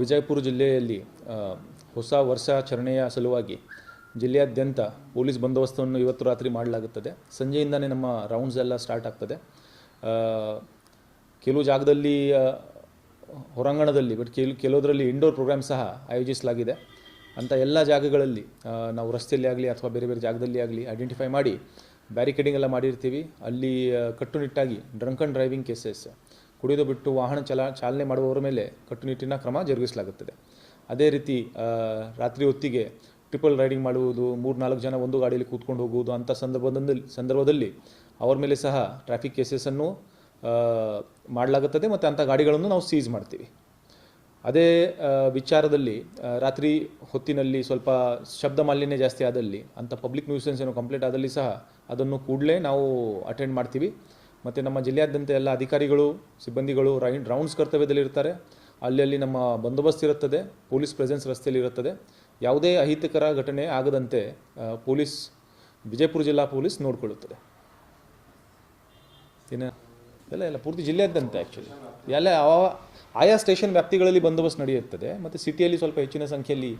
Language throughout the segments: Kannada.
ವಿಜಯಪುರ ಜಿಲ್ಲೆಯಲ್ಲಿ ಹೊಸ ವರ್ಷಾಚರಣೆಯ ಸಲುವಾಗಿ ಜಿಲ್ಲೆಯಾದ್ಯಂತ ಪೊಲೀಸ್ ಬಂದೋಬಸ್ತನ್ನು ಇವತ್ತು ರಾತ್ರಿ ಮಾಡಲಾಗುತ್ತದೆ. ಸಂಜೆಯಿಂದನೇ ನಮ್ಮ ರೌಂಡ್ಸ್ ಎಲ್ಲ ಸ್ಟಾರ್ಟ್ ಆಗ್ತದೆ. ಕೆಲವು ಜಾಗದಲ್ಲಿ ಹೊರಾಂಗಣದಲ್ಲಿ ಬಟ್ ಕೆಲ, ಕೆಲವುದರಲ್ಲಿ ಇಂಡೋರ್ ಪ್ರೋಗ್ರಾಮ್ ಸಹ ಆಯೋಜಿಸಲಾಗಿದೆ. ಅಂಥ ಎಲ್ಲ ಜಾಗಗಳಲ್ಲಿ ನಾವು ರಸ್ತೆಯಲ್ಲಿ ಆಗಲಿ ಅಥವಾ ಬೇರೆ ಬೇರೆ ಜಾಗದಲ್ಲಿ ಆಗಲಿ ಐಡೆಂಟಿಫೈ ಮಾಡಿ ಬ್ಯಾರಿಕೇಡಿಂಗ್ ಎಲ್ಲ ಮಾಡಿರ್ತೀವಿ. ಅಲ್ಲಿ ಕಟ್ಟುನಿಟ್ಟಾಗಿ ಡ್ರಂಕ್ ಅಂಡ್ ಡ್ರೈವಿಂಗ್ ಕೇಸಸ್ ಕುಡಿದು ಬಿಟ್ಟು ವಾಹನ ಚಲ, ಚಾಲನೆ ಮಾಡುವವರ ಮೇಲೆ ಕಟ್ಟುನಿಟ್ಟಿನ ಕ್ರಮ ಜರುಗಿಸಲಾಗುತ್ತದೆ. ಅದೇ ರೀತಿ ರಾತ್ರಿ ಹೊತ್ತಿಗೆ ಟ್ರಿಪಲ್ ರೈಡಿಂಗ್ ಮಾಡುವುದು ಮೂರು ನಾಲ್ಕು ಜನ ಒಂದು ಗಾಡಿಯಲ್ಲಿ ಕೂತ್ಕೊಂಡು ಹೋಗುವುದು ಅಂಥ ಸಂದರ್ಭದಲ್ಲಿ ಸಂದರ್ಭದಲ್ಲಿ ಅವರ ಮೇಲೆ ಸಹ ಟ್ರಾಫಿಕ್ ಕೇಸಸನ್ನು ಮಾಡಲಾಗುತ್ತದೆ ಮತ್ತು ಅಂಥ ಗಾಡಿಗಳನ್ನು ನಾವು ಸೀಸ್ ಮಾಡ್ತೀವಿ. ಅದೇ ವಿಚಾರದಲ್ಲಿ ರಾತ್ರಿ ಹೊತ್ತಿನಲ್ಲಿ ಸ್ವಲ್ಪ ಶಬ್ದ ಮಾಲಿನ್ಯ ಜಾಸ್ತಿ ಆದಲ್ಲಿ, ಅಂಥ ಪಬ್ಲಿಕ್ ನ್ಯೂಸೆನ್ಸ್ ಏನೋ ಕಂಪ್ಲೇಂಟ್ ಆದಲ್ಲಿ ಸಹ ಅದನ್ನು ಕೂಡಲೇ ನಾವು ಅಟೆಂಡ್ ಮಾಡ್ತೀವಿ. ಮತ್ತು ನಮ್ಮ ಜಿಲ್ಲೆಯಾದ್ಯಂತ ಎಲ್ಲ ಅಧಿಕಾರಿಗಳು, ಸಿಬ್ಬಂದಿಗಳು ರೈನ್ ರೌಂಡ್ಸ್ ಕರ್ತವ್ಯದಲ್ಲಿ ಇರ್ತಾರೆ ಅಲ್ಲಿ ಅಲ್ಲಿ ನಮ್ಮ ಬಂದೋಬಸ್ತ್ ಇರುತ್ತದೆ, ಪೊಲೀಸ್ ಪ್ರೆಸೆನ್ಸ್ ರಸ್ತೆಯಲ್ಲಿ ಇರುತ್ತದೆ. ಯಾವುದೇ ಅಹಿತಕರ ಘಟನೆ ಆಗದಂತೆ ಪೊಲೀಸ್, ವಿಜಯಪುರ ಜಿಲ್ಲಾ ಪೊಲೀಸ್ ನೋಡಿಕೊಳ್ಳುತ್ತದೆ. ಇನ್ನು ಎಲ್ಲ ಎಲ್ಲ ಪೂರ್ತಿ ಜಿಲ್ಲೆಯಾದ್ಯಂತ ಆ್ಯಕ್ಚುಲಿ ಎಲ್ಲ ಆಯಾ ಸ್ಟೇಷನ್ ವ್ಯಾಪ್ತಿಗಳಲ್ಲಿ ಬಂದೋಬಸ್ತ್ ನಡೆಯುತ್ತದೆ. ಮತ್ತು ಸಿಟಿಯಲ್ಲಿ ಸ್ವಲ್ಪ ಹೆಚ್ಚಿನ ಸಂಖ್ಯೆಯಲ್ಲಿ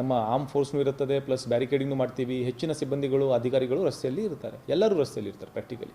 ನಮ್ಮ ಆರ್ಮ್ ಫೋರ್ಸ್ನೂ ಇರುತ್ತದೆ ಪ್ಲಸ್ ಬ್ಯಾರಿಕೇಡಿಂಗ್ನು ಮಾಡ್ತೀವಿ. ಹೆಚ್ಚಿನ ಸಿಬ್ಬಂದಿಗಳು, ಅಧಿಕಾರಿಗಳು ರಸ್ತೆಯಲ್ಲಿ ಇರ್ತಾರೆ. ಎಲ್ಲರೂ ರಸ್ತೆಯಲ್ಲಿ ಇರ್ತಾರೆ ಪ್ರಾಕ್ಟಿಕಲಿ